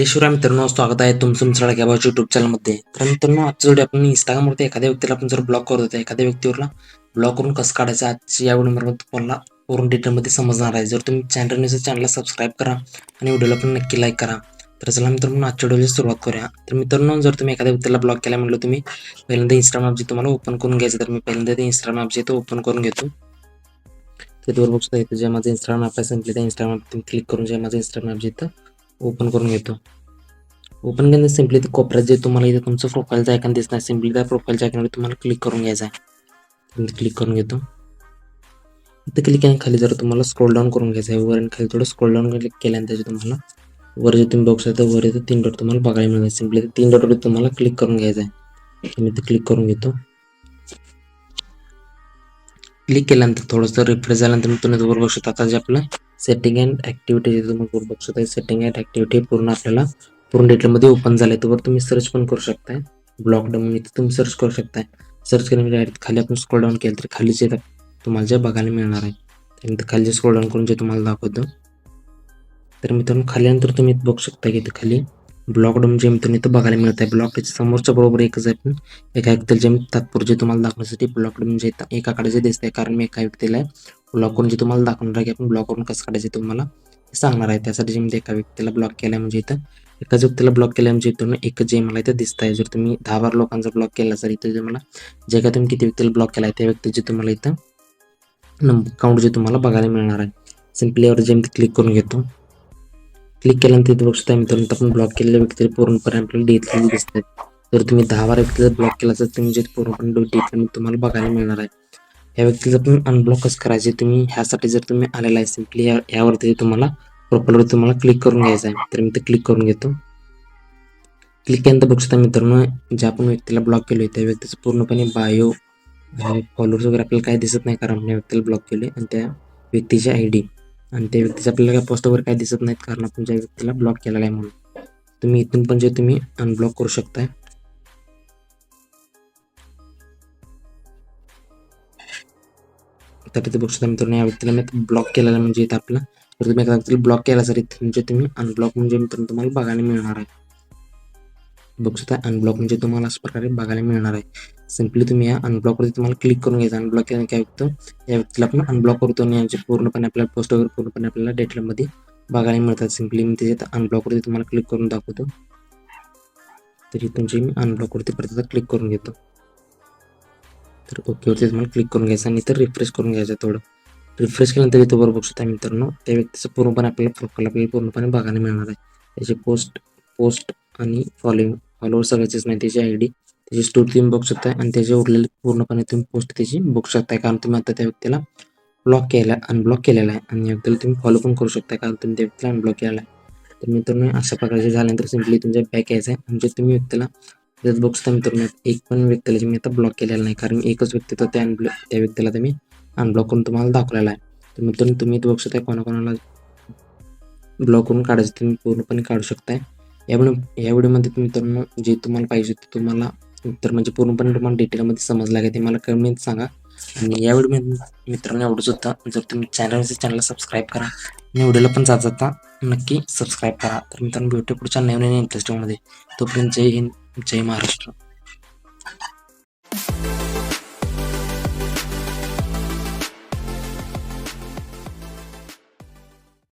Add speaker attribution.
Speaker 1: जय शिवराय मित्रांनो स्वागत आहे तुमचं तुमच्या गॅबाच्या युट्यूब चॅनलमध्ये तर मित्रांनो आजच्या व्हिडिओ आपण इंस्टाग्रामवरती एखाद्या व्यक्तीला आपण जर ब्लॉक करत होतो एखाद्या व्यक्तीवरला ब्लॉक करून कसं काढायचं आजची या व्हिडिओमध्ये तुम्हाला पूर्ण डिटेलमध्ये समजणार आहे. जर तुम्ही चॅनल न्यूज चॅनलला सबस्क्राईब करा आणि व्हिडिओला पण नक्की लाईक करा. तर चला मित्रांनो आजच्या व्हिडिओची सुरुवात करूया. तर मित्रांनो जर तुम्ही एखाद्या व्यक्तीला ब्लॉक केला म्हटलं तुम्ही पहिल्यांदा इंस्टाग्राम जे तुम्हाला ओपन करून घ्यायचं तर मी पहिल्यांदा ते इंस्टाग्राम ॲप जे तो ओपन करून घेतो. तिथवर बघता येतं जे माझं इंस्टाग्राम ॲप आहे सिम्पली त्या इंस्टाग्राम तुम्ही क्लिक करून जे माझं इंस्टाग्राम ॲप जे इथं ओपन करून घेतो. ओपन केलं सिम्पली ते कोपऱ्यात जे तुम्हाला इथे तुमचं प्रोफाईलचं आयकॉन दिसणार सिम्पली त्या प्रोफाईलच्या आयकॉनवर तुम्हाला क्लिक करून घ्यायचं आहे. क्लिक करून घेतो. इथं क्लिक केल्या खाली जर तुम्हाला स्क्रोल डाऊन करून घ्यायचं आहे. वर आणि खाली थोडं स्क्रोल डाऊन क्लिक केल्यानंतर जे तुम्हाला वर जे तुम्ही बघू शकता वर इथं तीन डॉट तुम्हाला बघायला मिळणार सिम्पली तीन डॉटवर तुम्हाला क्लिक करून घ्यायचं आहे. मी इथं क्लिक करून घेतो. क्लिक केल्यानंतर थोडंसं रिफ्रेश झाल्यानंतर तुम्ही वर बघू शकता. आता जे आपलं सेटिंग अँड ॲक्टिव्हिटी जे तुम्ही करू बघू शकता सेटिंग अँड ॲक्टिव्हिटी पूर्ण आपल्याला पूर्ण डिटेलमध्ये ओपन झालं आहे त्यावर तुम्ही सर्च पण करू शकताय. ब्लॉक डाऊन इथे तुम्ही सर्च करू शकताय. सर्च केल्यानंतर डायरेक्ट खाली आपण स्क्रोल डाऊन केलं तर खाली जे तुम्हाला जे बघायला मिळणार आहे त्यानंतर खाली जे स्क्रोल डाऊन करून जे तुम्हाला दाखवतो. तर मित्रांनो खाल्यानंतर तुम्ही इथं बघू शकता की इथं खाली ब्लॉक डाऊन जे मित्रांनो इथं बघायला मिळत आहे ब्लॉक समोरच्या बरोबर एकच आहे पण एका व्यक्तीला जे मी तात्पुरते तुम्हाला दाखवण्यासाठी ब्लॉक डाऊन जे एकाकडे जे दिसतंय कारण मी एका व्यक्तीला ब्लॉक करून जे तुम्हाला दाखवणार आहे की आपण ब्लॉक करून कसं काढायचं तुम्हाला सांगणार आहे. त्यासाठी जे म्हणजे एका व्यक्तीला ब्लॉक केल्या म्हणजे इथं एकाच व्यक्तीला ब्लॉक केल्या म्हणजे इथून एक जे मला इथं दिसत आहे जर तुम्ही दहा बारा लोकांचा ब्लॉक केला तर इथं तुम्हाला मला जे काय तुम्ही किती व्यक्तीला ब्लॉक केला आहे त्या व्यक्तीचे तुम्हाला इथं नंबर काउंट जे तुम्हाला बघायला मिळणार आहे. सिम्पली यावर जे मी क्लिक करून घेतो. क्लिक केल्यानंतर इथे बघू शकता मित्रांनो आपण ब्लॉक केलेल्या व्यक्तीला पूर्णपणे आपल्याला डिटेल दिसत आहेत जर तुम्ही दहा बारा व्यक्तीला ब्लॉक केला तर तुम्ही जे पूर्णपणे डिटेल तुम्हाला बघायला मिळणार आहे. या व्यक्तीला तुम्ही अनब्लॉक कसं करायचे तुम्ही ह्यासाठी जर तुम्ही आलेला आहे सिम्पली यावरती तुम्हाला प्रोफाईलवर तुम्हाला क्लिक करून घ्यायचं आहे तर मी ते क्लिक करून घेतो. क्लिक केल्यानंतर बघू शकता मित्रांनो ज्या पण व्यक्तीला ब्लॉक केलं त्या व्यक्तीचं पूर्णपणे बायो फॉलोअर्स वगैरे आपल्याला काही दिसत नाही कारण आपण व्यक्तीला ब्लॉक केले आणि त्या व्यक्तीची आय डी आणि त्या व्यक्तीचं आपल्याला काय पोस्ट वगैरे काही दिसत नाहीत कारण आपण ज्या व्यक्तीला ब्लॉक केलेला आहे म्हणून. तुम्ही इथून पण जे तुम्ही अनब्लॉक करू शकताय तर तिथे बघू शकता मित्रांनो या व्यक्तीला मी ब्लॉक केलेला म्हणजे इथं आपला जर तुम्ही एखाद्या व्यक्तीला ब्लॉक केला सर इथे. म्हणजे तुम्ही अनब्लॉक म्हणजे मित्रांनो तुम्हाला बघायला मिळणार आहे. बघू शकता अनब्लॉक म्हणजे तुम्हाला अशा प्रकारे बघायला मिळणार आहे. सिम्पली तुम्ही या अनब्लॉकवरती तुम्हाला क्लिक करून घ्यायचं. अनब्लॉक केल्याने काय होतं? या व्यक्तीला आपण अनब्लॉक करतो आणि यांचे पूर्णपणे आपल्याला पोस्ट वगैरे पूर्णपणे आपल्याला डेटलमध्ये बघायला मिळतात. सिम्पली मी त्याच्यात अनब्लॉकवरती तुम्हाला क्लिक करून दाखवतो. तर तुमची मी अनब्लॉकवरती परत क्लिक करून घेतो. तर ओकेवरती तुम्हाला क्लिक करून घ्यायचं आणि तर रिफ्रेश करून घ्यायचं थोडं. रिफ्रेश केल्यानंतर इथं बरोबर बघू शकता मित्रांनो त्या व्यक्तीचं पूर्णपणे आपल्याला प्रोफाईल आपल्याला पूर्णपणे बघायला मिळणार आहे. त्याची पोस्ट पोस्ट आणि फॉलोइंग फॉलोअर सगळ्याचीच नाही त्याची आय डी त्याची स्टोरी तुम्ही बघू शकता आणि त्याचे उरलेले पूर्णपणे तुम्ही पोस्ट त्याची बघू शकता कारण तुम्ही आता त्या व्यक्तीला ब्लॉक केला अनब्लॉक केलेला आहे आणि व्यक्तीला तुम्ही फॉलो पण करू शकता कारण तुम्ही त्या व्यक्तीला अनब्लॉक केलेला आहे. तर मित्रांनो अशा प्रकारचे झाल्यानंतर सिम्पली तुमच्या बॅक यायचं आहे. म्हणजे तुम्ही व्यक्तीला त्यात बघू मित्रांनो एक पण व्यक्तीला मी आता ब्लॉक केलेला नाही. कारण एकच व्यक्ती तर त्या अनब्लॉक त्या व्यक्तीला तुम्ही अनब्लॉक करून तुम्हाला दाखवलेला आहे. तर मित्रांनो तुम्ही बघू शकता कोणाकोणाला ब्लॉक करून काढायचं तुम्ही पूर्णपणे काढू शकताय. या व्हिडिओ या व्हिडिओमध्ये तुम्ही मित्रांनो जे तुम्हाला पाहिजे ते तुम्हाला तर म्हणजे पूर्णपणे तुम्हाला डिटेलमध्ये समजलं का ते मला कमेंट सांगा. आणि या व्हिडिओ मित्रांनो एवढंच होतं. जर तुम्ही चॅनल चॅनलला सबस्क्राईब करा आणि व्हिडिओला पण जात जाता नक्की सबस्क्राईब करा. तर मित्रांनो भेटू पुढच्या नवीन इंटरेस्टिंगमध्ये तोपर्यंत जय हिंद जय महाराष्ट्र.